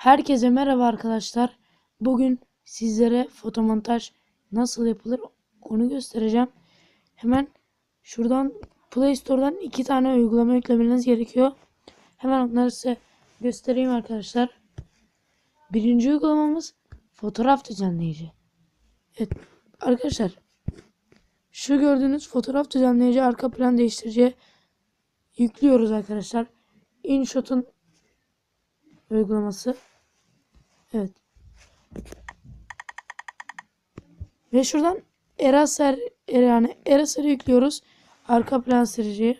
Herkese merhaba arkadaşlar. Bugün sizlere fotomontaj nasıl yapılır onu göstereceğim. Hemen şuradan Play Store'dan iki tane uygulama yüklemeniz gerekiyor. Hemen onları size göstereyim arkadaşlar. Birinci uygulamamız fotoğraf düzenleyici. Evet arkadaşlar şu gördüğünüz fotoğraf düzenleyici arka plan değiştirici yüklüyoruz arkadaşlar. InShot'un uygulaması. Evet. Ve şuradan Eraser yani Eraser'ı yüklüyoruz. Arka plan sürücüyü.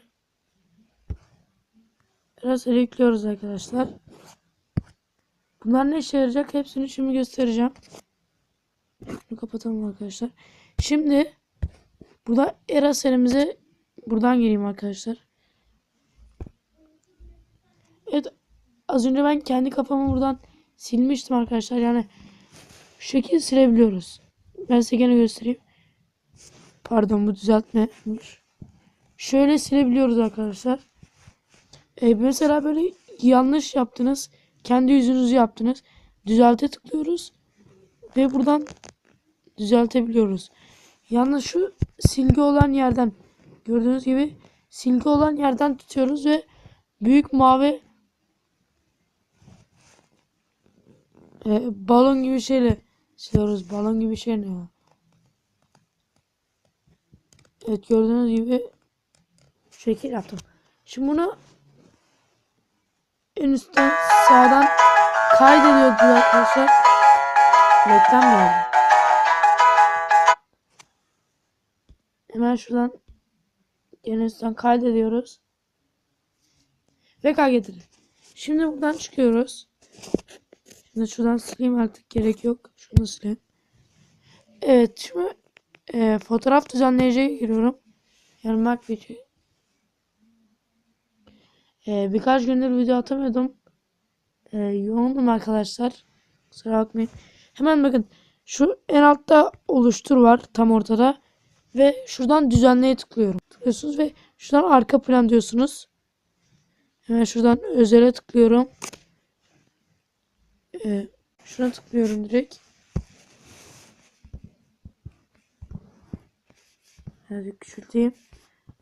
Eraser'ı yüklüyoruz arkadaşlar. Bunlar ne işe yarayacak? Hepsini şimdi göstereceğim. Bunu kapatalım arkadaşlar. Şimdi burada Eraser'imize buradan gireyim arkadaşlar. Evet az önce ben kendi kafamı buradan silmiştim arkadaşlar. Yani şu şekilde silebiliyoruz. Ben size gene göstereyim. Pardon bu düzeltmemiş. Şöyle silebiliyoruz arkadaşlar. Ee, mesela böyle yanlış yaptınız. Kendi yüzünüzü yaptınız. Düzelte tıklıyoruz. Ve buradan düzeltebiliyoruz. Yalnız şu silgi olan yerden gördüğünüz gibi silgi olan yerden tutuyoruz ve büyük mavi e, balon gibi şeyle siliyoruz. Balon gibi şey ne ya? Evet gördüğünüz gibi şekil yaptım. Şimdi bunu en üstten sağdan kaydediyoruz arkadaşlar. Reklam geldi. Hemen şuradan en üstten kaydediyoruz. Ve kaydedilir. Şimdi buradan çıkıyoruz. Şimdi şuradan sileyim artık gerek yok. Şunu sileyim. Evet şimdi e, fotoğraf düzenleyiciye giriyorum. Yani Macbeth'i. E, birkaç gündür video atamıyordum. E, yoğundum arkadaşlar. Kusura bakmayın. Hemen bakın. Şu en altta oluştur var tam ortada. Ve şuradan düzenleye tıklıyorum. Tıklıyorsunuz ve şuradan arka plan diyorsunuz. Hemen şuradan özele tıklıyorum. Ee, şuna tıklıyorum direkt. Hadi küçülteyim.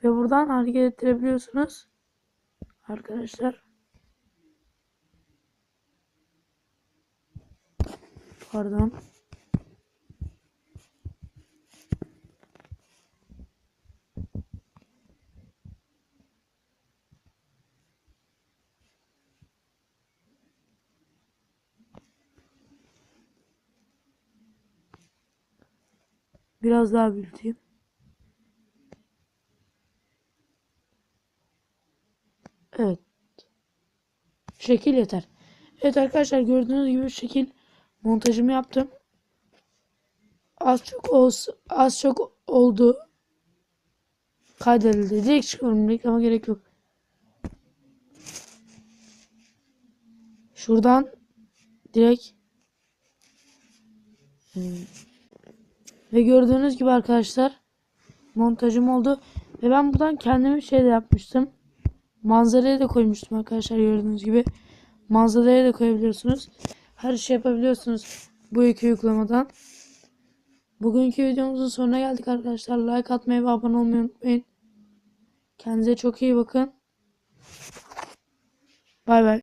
Ve buradan hareket ettirebiliyorsunuz. Arkadaşlar. Pardon. Biraz daha büyüteyim. Evet. Şekil yeter. Evet arkadaşlar gördüğünüz gibi şekil montajımı yaptım. Az çok olsun, az çok oldu. Kaydedildi. Direkt çıkıyorum. Reklama gerek yok. Şuradan direkt hmm. Ve gördüğünüz gibi arkadaşlar montajım oldu. Ve ben buradan kendime şey de yapmıştım. Manzaraya da koymuştum arkadaşlar gördüğünüz gibi. Manzaraya da koyabiliyorsunuz. Her şey yapabiliyorsunuz bu iki uygulamadan. Bugünkü videomuzun sonuna geldik arkadaşlar. Like atmayı ve abone olmayı unutmayın. Kendinize çok iyi bakın. Bay bay.